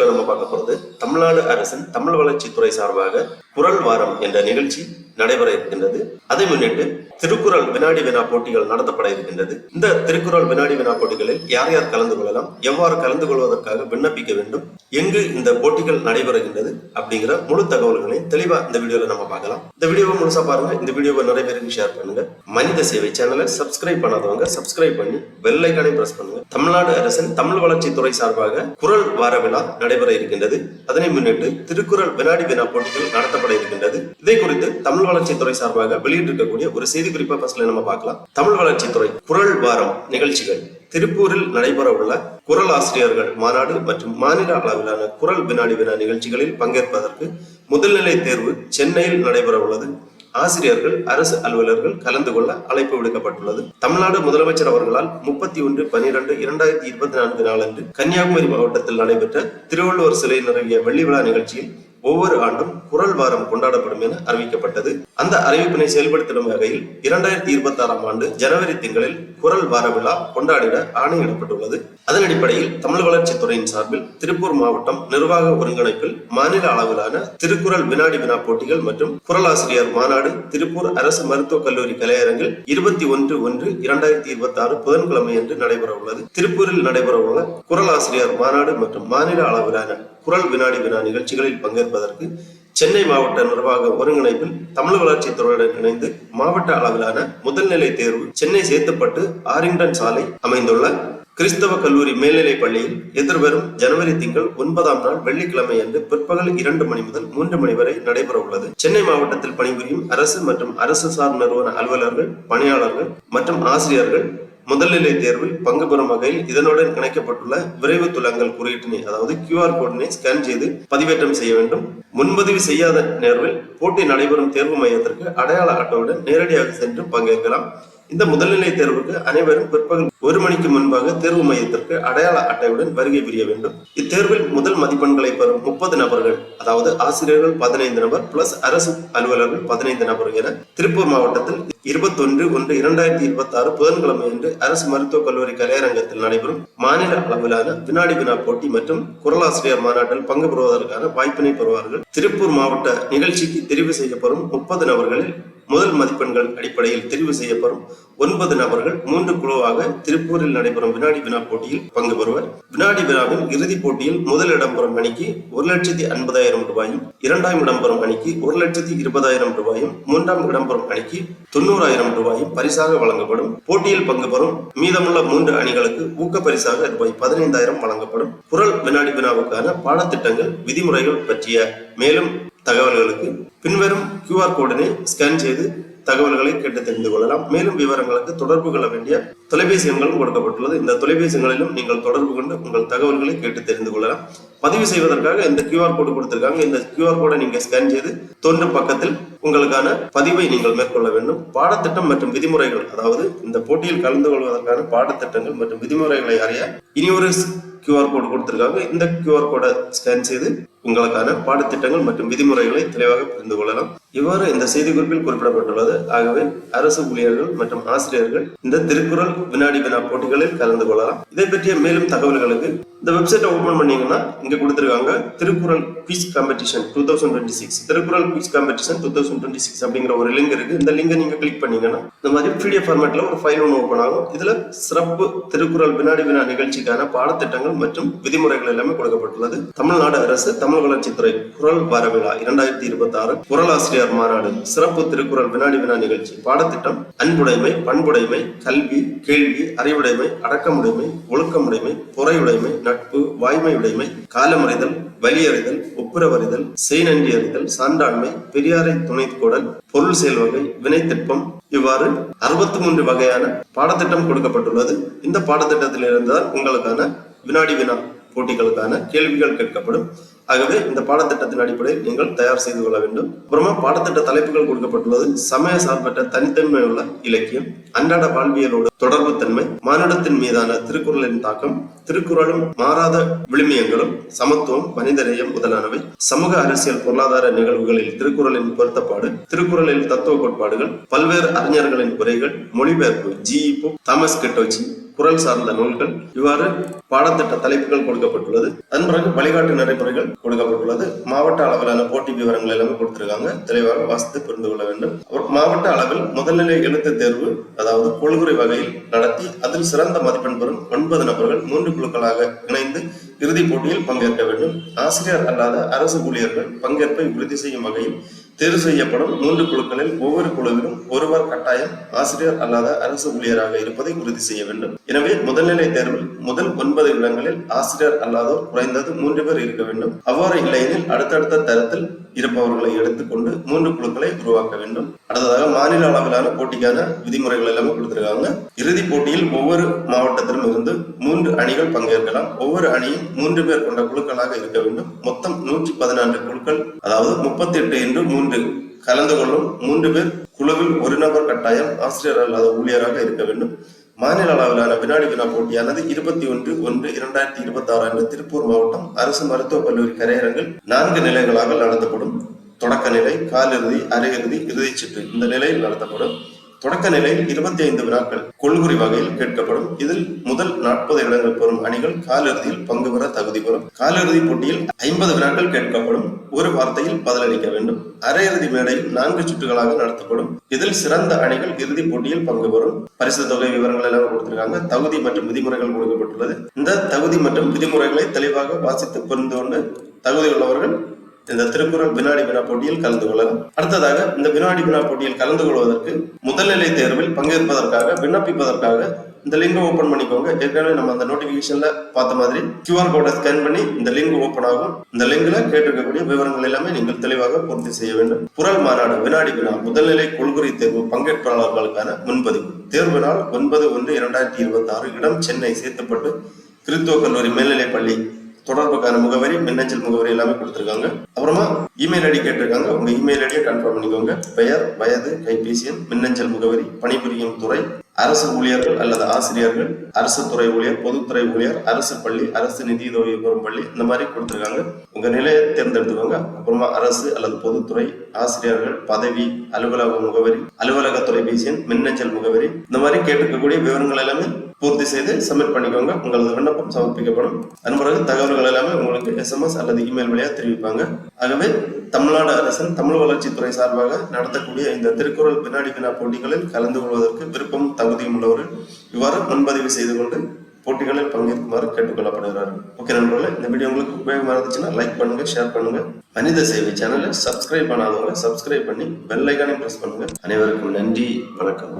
வீடியோல நம்ம பார்க்க போறது தமிழ்நாடு அரசின் தமிழ் வளர்ச்சித்துறை சார்பாக குரல் வாரம் என்ற நிகழ்ச்சி நடைபெற இருக்கின்றது. அதை முன்னிட்டு திருக்குறள் வினாடி வினா போட்டிகள் நடத்தப்பட இருக்கின்றது. இந்த திருக்குறள் வினாடி வினா போட்டிகளில் யார் யார் கலந்து கொள்ளலாம் எவ்வாறு கலந்து கொள்வதற்காக விண்ணப்பிக்க வேண்டும் எங்கு இந்த போட்டிகள் நடைபெறுகின்றது அப்படிங்கிற முழு தகவல்களையும் தெளிவா இந்த வீடியோல நம்ம பார்க்கலாம். இந்த வீடியோவை முழுசா பாருங்க. இந்த வீடியோவை நிறைய பேருக்கு ஷேர் பண்ணுங்க. மனித சேவை சேனலை சப்ஸ்கிரைப் பண்ணாதவங்க சப்ஸ்கிரைப் பண்ணி பெல் ஐக்கானை பிரஸ் பண்ணுங்க. தமிழ்நாடு அரசின் தமிழ் வளர்ச்சித்துறை சார்பாக குரல் வார விழா நடைபெற இருக்கின்றது. அதனை முன்னிட்டு திருக்குறள் வினாடி வினா போட்டிகள் நடத்தப்பட இருக்கின்றது. இதை குறித்து தமிழ் வளர்ச்சித்துறை சார்பாக வெளியிட்டிருக்கக்கூடிய ஒரு செய்தி குறிப்பை ஃபர்ஸ்ட்ல நம்ம பார்க்கலாம். தமிழ் வளர்ச்சித்துறை குரல் வாரம் நிகழ்ச்சிகள். திருப்பூரில் நடைபெற உள்ள குரல் ஆசிரியர்கள் மாநாடு மற்றும் மாநில அளவிலான குரல் வினாடி வினா நிகழ்ச்சிகளில் பங்கேற்பதற்கு முதல்நிலை தேர்வு சென்னையில் நடைபெற உள்ளது ஆசிரியர்கள் அரசு அலுவலர்கள் கலந்து கொள்ள அழைப்பு விடுக்கப்பட்டுள்ளது. தமிழ்நாடு முதலமைச்சர் அவர்களால் முப்பத்தி ஒன்று பனிரெண்டு இரண்டாயிரத்தி இருபத்தி நான்கு நாளன்று கன்னியாகுமரி மாவட்டத்தில் நடைபெற்ற திருவள்ளுவர் சிலை நிறுவிய வெள்ளி விழா நிகழ்ச்சியில் ஒவ்வொரு ஆண்டும் குரல் வாரம் கொண்டாடப்படும் என அறிவிக்கப்பட்டது. அந்த அறிவிப்பினை செயல்படுத்திடும் வகையில் இரண்டாயிரத்தி இருபத்தி ஆறாம் ஆண்டு ஜனவரி திங்களில் குரல் வார விழா கொண்டாடிட ஆணையிடப்பட்டுள்ளது. அதன் அடிப்படையில் தமிழ் வளர்ச்சித் துறையின் சார்பில் திருப்பூர் மாவட்டம் நிர்வாக ஒருங்கிணைப்பில் மாநில அளவிலான திருக்குறள் வினாடி வினா போட்டிகள் மற்றும் குரலாசிரியர் மாநாடு திருப்பூர் அரசு மருத்துவக் கல்லூரி கலையரங்கில் இருபத்தி ஒன்று ஒன்று இரண்டாயிரத்தி இருபத்தி ஆறு புதன்கிழமை அன்று நடைபெற உள்ளது திருப்பூரில் நடைபெற உள்ள குரலாசிரியர் மாநாடு மற்றும் மாநில அளவிலான குரல் வினாடி வினா நிகழ்ச்சிகளில் பங்கேற்பதற்கு சென்னை மாவட்ட நிர்வாக ஒருங்கிணைப்பில் தமிழ் வளர்ச்சித் துறையுடன் இணைந்து மாவட்ட அளவிலான முதல்நிலை தேர்வு சென்னை சேத்துப்பட்டு ஆரிங்டன் சாலை அமைந்துள்ள கிறிஸ்தவ கல்லூரி மேல்நிலைப் பள்ளியில் எதிர்வரும் ஜனவரி திங்கள் ஒன்பதாம் நாள் வெள்ளிக்கிழமை அன்று பிற்பகல் இரண்டு மணி முதல் மூன்று மணி வரை நடைபெற உள்ளது. சென்னை மாவட்டத்தில் பணிபுரியும் அரசு மற்றும் அரசு சார் நிறுவன அலுவலர்கள் பணியாளர்கள் மற்றும் ஆசிரியர்கள் முதல்நிலை தேர்வில் பங்கு பெறும் வகையில் இதனுடன் இணைக்கப்பட்டுள்ள விரைவு துலங்கல் குறியீட்டினை அதாவது கியூஆர் கோடினை ஸ்கேன் செய்து பதிவேற்றம் செய்ய வேண்டும். முன்பதிவு செய்யாத நேர்வில் போட்டி நடைபெறும் தேர்வு மையத்திற்கு அடையாள அட்டையுடன் நேரடியாக சென்று பங்கேற்கலாம். இந்த முதல்நிலை தேர்வுக்கு அனைவரும் பிற்பகல் ஒரு மணிக்கு முன்பாக தேர்வு மையத்திற்கு அடையாள அட்டையுடன் வருகை புரிய வேண்டும். இத்தேர்வில் முதல் மதிப்பெண்களை பெறும் முப்பது நபர்கள் அதாவது ஆசிரியர்கள் பதினைந்து நபர் பிளஸ் அரசு அலுவலர்கள் பதினைந்து நபர் என திருப்பூர் மாவட்டத்தில் இருபத்தொன்று ஒன்று இரண்டாயிரத்தி இருபத்தி ஆறு புதன்கிழமை அன்று அரசு மருத்துவக் கல்லூரி கலையரங்கத்தில் நடைபெறும் மாநில அளவிலான வினாடி வினா போட்டி மற்றும் குரலாசிரியர் மாநாட்டில் பங்கு பெறுவதற்கான வாய்ப்பினை பெறுவார்கள். திருப்பூர் மாவட்ட நிகழ்ச்சிக்கு தெரிவு செய்யப்படும் முப்பது நபர்களில் முதல் மதிப்பெண்கள் அடிப்படையில் தெரிவு செய்யப்படும் ஒன்பது நபர்கள் மூன்று குழுவாக திருப்பூரில் நடைபெறும் வினாடி வினா போட்டியில் பங்கு பெறுவர். வினாடி வினாவின் இறுதிப் போட்டியில் முதல் இடம் பெறும் அணிக்கு ஒரு லட்சத்தி ஐம்பதாயிரம் ரூபாயும் இரண்டாம் இடம் பெறும் அணிக்கு ஒரு லட்சத்தி இருபதாயிரம் ரூபாயும் மூன்றாம் இடம் பெறும் அணிக்கு தொண்ணூறாயிரம் ரூபாயும் பரிசாக வழங்கப்படும். போட்டியில் பங்கு பெறும் மீதமுள்ள மூன்று அணிகளுக்கு ஊக்க பரிசாக ரூபாய் பதினைந்தாயிரம் வழங்கப்படும். குரல் வினாடி வினாவுக்கான பாடத்திட்டங்கள் விதிமுறைகள் பற்றிய மேலும் தகவல்களுக்கு பின்வரும் கியூஆர் கோடினை ஸ்கேன் செய்து தகவல்களை கேட்டு தெரிந்து கொள்ளலாம். மேலும் விவரங்களுக்கு தொடர்பு கொள்ள வேண்டிய தொலைபேசி எண்களும் கொடுக்கப்பட்டுள்ளது. இந்த தொலைபேசி எண்களிலும் நீங்கள் தொடர்பு கொண்டு உங்கள் தகவல்களை கேட்டு தெரிந்து கொள்ளலாம். பதிவு செய்வதற்காக இந்த கியூஆர் கோடு கொடுத்திருக்காங்க. இந்த கியூஆர் கோடை நீங்க ஸ்கேன் செய்து தோன்றும் பக்கத்தில் உங்களுக்கான பதிவை நீங்கள் மேற்கொள்ள வேண்டும். பாடத்திட்டம் மற்றும் விதிமுறைகள் அதாவது இந்த போட்டியில் கலந்து கொள்வதற்கான பாடத்திட்டங்கள் மற்றும் விதிமுறைகளை அறிய இனி ஒரு கியூஆர் கோடு கொடுத்திருக்காங்க. இந்த கியூஆர் கோடை ஸ்கேன் செய்து உங்களுக்கான பாடத்திட்டங்கள் மற்றும் விதிமுறைகளை தெளிவாக புரிந்து கொள்ளலாம். இவ்வாறு இந்த செய்திக்குறிப்பில் குறிப்பிடப்பட்டுள்ளது. ஆகவே அரசு ஊழியர்கள் மற்றும் ஆசிரியர்கள் இந்த திருக்குறள் வினாடி வினா போட்டிகளில் கலந்து கொள்ளலாம். இதை பற்றிய மேலும் தகவல்களுக்கு இந்த வெப்சைட்டை ஓபன் பண்ணீங்கன்னா இங்க கொடுத்துருக்காங்க Thirukkural quiz competition two thousand twenty six Thirukkural quiz competition two thousand twenty six அப்படிங்கிற ஒரு லிங்க் இருக்கு. இந்த லிங்கை நீங்க கிளிக் பண்ணீங்கன்னா இந்த மாதிரி பிடிஎஃப் ஃபார்மேட்ல ஒரு ஃபைல் ஒன்று ஓப்பன் ஆகும். இதுல சிறப்பு திருக்குறள் வினாடி வினா நிகழ்ச்சிக்கான பாடத்திட்டங்கள் மற்றும் விதிமுறைகள் எல்லாமே கொடுக்கப்பட்டுள்ளது. தமிழ்நாடு அரசு தமிழ் வளர்ச்சித்துறை குரல் வார விழா இரண்டாயிரத்தி இருபத்தி ஆறு ஆசிரியர் மாநாடு சிறப்பு திருக்குறள் வினாடி வினா நிகழ்ச்சி பாடத்திட்டம் அன்புடைமை பண்புடைமை கல்வி கேள்வி அறிவுடைமை அடக்கமுடைமை ஒழுக்கமுடைமை பொறையுடைமை நட்பு வாய்மையுடைமை காலமறிதல் வலியறிதல் ஒப்புரவறிதல் செய்நன்றி அறிதல் சான்றாண்மை பெரியாரை துணைக்கோடல் பொருள் செயல்வகை வினைத்திற்பம். இவ்வாறு அறுபத்தி மூன்று வகையான பாடத்திட்டம் கொடுக்கப்பட்டுள்ளது. இந்த பாடத்திட்டத்தில் இருந்தால் உங்களுக்கான வினாடி வினா போட்டிகளுக்கான கேள்விகள் கேட்கப்படும். ஆகவே இந்த பாடத்திட்டத்தின் அடிப்படையில் நீங்கள் தயார் செய்து கொள்ள வேண்டும். அப்புறமா பாடத்திட்ட தலைப்புகள் கொடுக்கப்பட்டுள்ளது. சமய சார்பற்ற தனித்தன்மை உள்ள இலக்கியம் அன்றாட வாழ்வியலோடு தொடர்பு தன்மை மானுடத்தின் மீதான திருக்குறளின் தாக்கம் திருக்குறளும் மாறாத விழுமியங்களும் சமத்துவம் மனிதநேயம் முதலானவை சமூக அரசியல் பொருளாதார நிகழ்வுகளில் திருக்குறளின் பொருத்தப்பாடு திருக்குறளில் தத்துவ கோட்பாடுகள் பல்வேறு அறிஞர்களின் உரைகள் மொழிபெயர்ப்பு ஜி தாமஸ் கெட்டோச்சி குரல் சார்ந்த நூல்கள் இவ்வாறு பாடத்திட்ட தலைப்புகள் கொடுக்கப்பட்டுள்ளது. அதன் பிறகு வழிகாட்டு நடைமுறைகள் கொடுக்கப்பட்டுள்ளது. மாவட்ட அளவிலான போட்டி விவரங்கள் எல்லாமே கொடுத்திருக்காங்க. தெளிவாக வாசித்து புரிந்து கொள்ள வேண்டும். மாவட்ட அளவில் முதல்நிலை எழுத்து தேர்வு அதாவது கொள்குறை வகையில் நடத்தி அதில் சிறந்த மதிப்பெண் பெறும் ஒன்பது நபர்கள் மூன்று குழுக்களாக இணைந்து இறுதிப் போட்டியில் பங்கேற்க வேண்டும். ஆசிரியர் அல்லாத அரசு ஊழியர்கள் பங்கேற்பை உறுதி செய்யும் வகையில் தேர்வு செய்யப்படும் மூன்று குழுக்களில் ஒவ்வொரு குழுவிலும் ஒருவர் கட்டாயம் ஆசிரியர் அல்லாத அரசு ஊழியராக இருப்பதை உறுதி செய்ய வேண்டும். எனவே முதல்நிலை தேர்வில் முதல் ஒன்பது இடங்களில் ஆசிரியர் அல்லாதோர் குறைந்தது மூன்று பேர் இருக்க வேண்டும். அவ்வாறு இல்லையெனில் அடுத்தடுத்த தரத்தில் இருப்பவர்களை எடுத்துக்கொண்டு மூன்று குழுக்களை உருவாக்க வேண்டும். அடுத்ததாக மாநில அளவிலான போட்டிக்கான விதிமுறைகள் எல்லாமே கொடுத்திருக்காங்க. இறுதிப் போட்டியில் ஒவ்வொரு மாவட்டத்திலும் இருந்து மூன்று அணிகள் பங்கேற்கலாம். ஒவ்வொரு அணியும் மூன்று பேர் கொண்ட குழுக்களாக இருக்க வேண்டும். மொத்தம் நூற்றி பதினான்கு குழுக்கள் அதாவது முப்பத்தி எட்டு என்று மூன்று கலந்து கொள்ளும் மூன்று பேர் குழுவில் ஒரு நபர் கட்டாயம் ஆசிரியர் அல்லாத ஊழியராக இருக்க வேண்டும். மாநில அளவிலான வினாடி வினா போட்டியானது இருபத்தி ஒன்று ஒன்று இரண்டாயிரத்தி இருபத்தி ஆறு அன்று திருப்பூர் மாவட்டம் அரசு மருத்துவக் கல்லூரி கரையரங்கில் நான்கு நிலைகளாக நடத்தப்படும். தொடக்க நிலை காலிறுதி அரையிறுதி இறுதிச் சுற்று இந்த நிலையில் நடத்தப்படும். தொடக்க நிலையில் இருபத்தி ஐந்து வினாக்கள். கொள்குறி வகையில் கேட்கப்படும். இதில் முதல் நாற்பது இடங்கள் பெறும் அணிகள் காலிறுதியில் பங்கு பெற தகுதி பெறும். காலிறுதி போட்டியில் ஐம்பது வினாக்கள் கேட்கப்படும். ஒரு வார்த்தையில் பதிலளிக்க வேண்டும். அரையிறுதி மேடையில் நான்கு சுற்றுகளாக நடத்தப்படும். இதில் சிறந்த அணிகள் இறுதிப் போட்டியில் பங்கு பெறும். பரிசு தொகை விவரங்கள் எல்லாம் கொடுத்திருக்காங்க. தகுதி மற்றும் விதிமுறைகள் கொடுக்கப்பட்டுள்ளது. இந்த தகுதி மற்றும் விதிமுறைகளை தெளிவாக வாசித்து புரிந்து கொண்டு தகுதி உள்ளவர்கள் இந்த திருக்குறள் வினாடி வினா போட்டியில் கலந்து கொள்ளலாம் அடுத்ததாக இந்த வினாடி வினா போட்டியில் கலந்து கொள்வதற்கு முதல்நிலை தேர்வில் பங்கேற்பதற்காக விண்ணப்பிப்பதற்காக இந்த லிங்க் ஓபன் பண்ணிக்கோங்க. ஏற்கனவே நம்ம அந்த நோட்டிபிகேஷன்ல பார்த்த மாதிரி கியூஆர் கோடை ஸ்கேன் பண்ணி இந்த லிங்க் ஓபன் ஆகும். இந்த லிங்க்ல கேட்டிருக்கக்கூடிய விவரங்கள் எல்லாமே நீங்கள் தெளிவாக பூர்த்தி செய்ய வேண்டும். குரல் மாநாடு வினாடி வினா முதல்நிலை கொள்குறை தேர்வு பங்கேற்பாளர்களுக்கான முன்பதிவு. தேர்வு நாள் ஒன்பது ஒன்று இரண்டாயிரத்தி இருபத்தி ஆறு இடம் சென்னை சேர்த்துப்பட்டு கிறித்துவ கல்லூரி மேல்நிலைப் பள்ளி தொடர்புக்கான முகவரி மின்னஞ்சல் முகவரி எல்லாமே கொடுத்துருக்காங்க. அப்புறமா இமெயில் ஐடி கேட்டிருக்காங்க. உங்க இமெயில் ஐடியை கன்ஃபார்ம் பண்ணிக்கோங்க. பெயர் வயது கைபேசி எண் மின்னஞ்சல் முகவரி பணிபுரியும் துறை அரசு ஊழியர்கள் அல்லது ஆசிரியர்கள் அரசு துறை ஊழியர் பொதுத்துறை ஊழியர் அரசு பள்ளி அரசு நிதி உதவி பெறும் பள்ளி இந்த மாதிரி கொடுத்துருக்காங்க. உங்க நிலையை தேர்ந்தெடுத்துக்கோங்க. அப்புறமா அரசு அல்லது பொதுத்துறை ஆசிரியர்கள் பதவி அலுவலக முகவரி அலுவலக தொலைபேசி எண் மின்னஞ்சல் முகவரி இந்த மாதிரி கேட்டிருக்கக்கூடிய விவரங்கள் எல்லாமே பூர்த்தி செய்து சப்மிட் பண்ணிக்கோங்க. உங்களது விண்ணப்பம் சமர்ப்பிக்கப்படும். அதன் பிறகு தகவல்கள் எல்லாமே உங்களுக்கு எஸ்எம்எஸ் அல்லது இமெயில் வழியாக தெரிவிப்பாங்க. ஆகவே தமிழ்நாடு அரசின் தமிழ் வளர்ச்சித்துறை சார்பாக நடத்தக்கூடிய இந்த திருக்குறள் பின்னாடி வினா போட்டிகளில் கலந்து கொள்வதற்கு விருப்பம் தகுதியும் உள்ளவர்கள் இவ்வாறு முன்பதிவு செய்து கொண்டு போட்டிகளில் பங்கேற்குமாறு கேட்டுக்கொள்ளப்படுகிறார்கள். ஓகே நண்பர்களே இந்த வீடியோ உங்களுக்கு உபயோகமாக இருந்துச்சுன்னா லைக் பண்ணுங்க ஷேர் பண்ணுங்க. மனித சேவை சேனலை சப்ஸ்கிரைப் பண்ணாதவங்க சப்ஸ்கிரைப் பண்ணி பெல் ஐக்கானையும் ப்ரெஸ் பண்ணுங்க. அனைவருக்கும் நன்றி வணக்கம்.